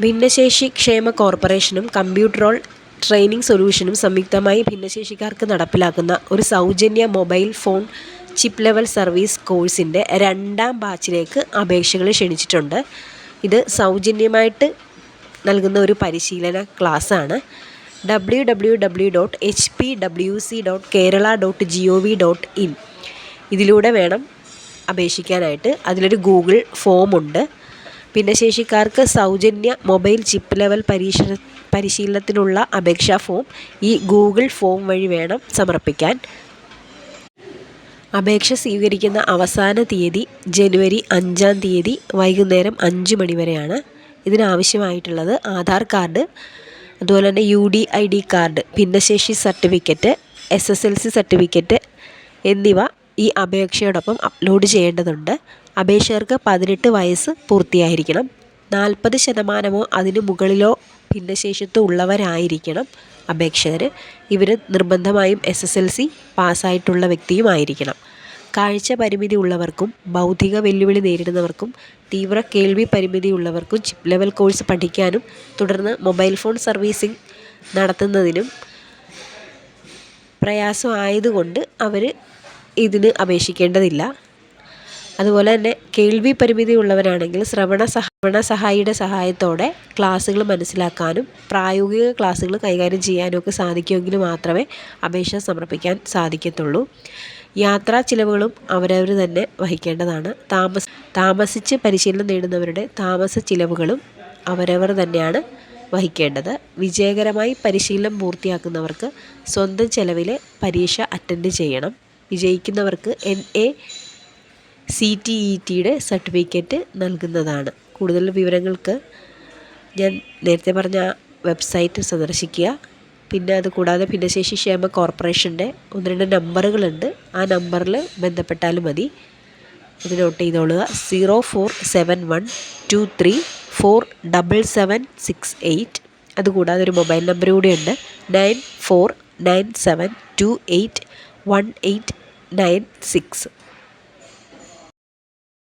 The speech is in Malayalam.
ഭിന്നശേഷി ക്ഷേമ കോർപ്പറേഷനും കമ്പ്യൂട്ടറോൾ ട്രെയിനിംഗ് സൊല്യൂഷനും സംയുക്തമായി ഭിന്നശേഷിക്കാർക്ക് നടപ്പിലാക്കുന്ന ഒരു സൗജന്യ mobile phone chip level service കോഴ്സിന്റെ രണ്ടാം ബാച്ചിലേക്ക് അപേക്ഷകൾ ക്ഷണിച്ചിട്ടുണ്ട്. ഇത് സൗജന്യമായിട്ട് നൽകുന്ന ഒരു പരിശീലന ക്ലാസ്സാണ്. W W W dot H P W C dot Kerala dot G O V dot in ഇതിലൂടെ വേണം അപേക്ഷിക്കാനായിട്ട്. അതിലൊരു ഗൂഗിൾ ഫോമുണ്ട്. ഭിന്നശേഷിക്കാർക്ക് സൗജന്യ മൊബൈൽ ചിപ്പ് ലെവൽ പരീക്ഷ പരിശീലനത്തിനുള്ള അപേക്ഷാ ഫോം ഈ ഗൂഗിൾ ഫോം വഴി വേണം സമർപ്പിക്കാൻ. അപേക്ഷ സ്വീകരിക്കുന്ന അവസാന തീയതി ജനുവരി അഞ്ചാം തീയതി വൈകുന്നേരം അഞ്ച് മണി വരെയാണ്. ഇതിനാവശ്യമായിട്ടുള്ളത് ആധാർ കാർഡ് അതുപോലെ തന്നെ U D I D card ഭിന്നശേഷി certificate S S L C certificate എന്നിവ ഈ അപേക്ഷയോടൊപ്പം അപ്ലോഡ് ചെയ്യേണ്ടതുണ്ട്. അപേക്ഷകർക്ക് പതിനെട്ട് വയസ്സ് പൂർത്തിയായിരിക്കണം. നാൽപ്പത് ശതമാനമോ അതിന് മുകളിലോ ഭിന്നശേഷിത്വം ഉള്ളവരായിരിക്കണം അപേക്ഷകർ ഇവർ നിർബന്ധമായും എസ് എസ് എൽ സി പാസ്സായിട്ടുള്ള വ്യക്തിയുമായിരിക്കണം കാഴ്ച പരിമിതി ഉള്ളവർക്കും ബൗദ്ധിക വെല്ലുവിളി നേരിടുന്നവർക്കും തീവ്ര കേൾവി പരിമിതി ഉള്ളവർക്കും ചിപ്പ് ലെവൽ കോഴ്സ് പഠിക്കാനും തുടർന്ന് മൊബൈൽ ഫോൺ സർവീസിംഗ് നടത്തുന്നതിനും പ്രയാസമായതുകൊണ്ട് അവർ ഇതിന് അപേക്ഷിക്കേണ്ടതില്ല. അതുപോലെ തന്നെ കേൾവി പരിമിതി ഉള്ളവരാണെങ്കിൽ ശ്രവണ ശ്രവണ സഹായിയുടെ സഹായത്തോടെ ക്ലാസ്സുകൾ മനസ്സിലാക്കാനും പ്രായോഗിക ക്ലാസ്സുകൾ കൈകാര്യം ചെയ്യാനും ഒക്കെ സാധിക്കുമെങ്കിൽ മാത്രമേ അപേക്ഷ സമർപ്പിക്കാൻ സാധിക്കത്തുള്ളൂ. യാത്രാ ചിലവുകളും അവരവർ തന്നെ വഹിക്കേണ്ടതാണ്. താമസ താമസിച്ച് പരിശീലനം നേടുന്നവരുടെ താമസ ചിലവുകളും അവരവർ തന്നെയാണ് വഹിക്കേണ്ടത്. വിജയകരമായി പരിശീലനം പൂർത്തിയാക്കുന്നവർക്ക് സ്വന്തം ചെലവിൽ പരീക്ഷ അറ്റൻഡ് ചെയ്യണം. വിജയിക്കുന്നവർക്ക് N A C T E ടിയുടെ സർട്ടിഫിക്കറ്റ് നൽകുന്നതാണ്. കൂടുതൽ വിവരങ്ങൾക്ക് ഞാൻ നേരത്തെ പറഞ്ഞ വെബ്സൈറ്റ് സന്ദർശിക്കുക. പിന്നെ അത് കൂടാതെ ഭിന്നശേഷി ക്ഷേമ കോർപ്പറേഷന്റെ ഒന്ന് രണ്ട് നമ്പറുകളുണ്ട്. ആ നമ്പറിൽ ബന്ധപ്പെട്ടാലും മതി. ഇത് note ചെയ്തോളുക. Zero four seven one two three four double seven six eight. അതുകൂടാതെ ഒരു മൊബൈൽ നമ്പർ കൂടിയുണ്ട്. Nine four nine seven two eight one eight nine six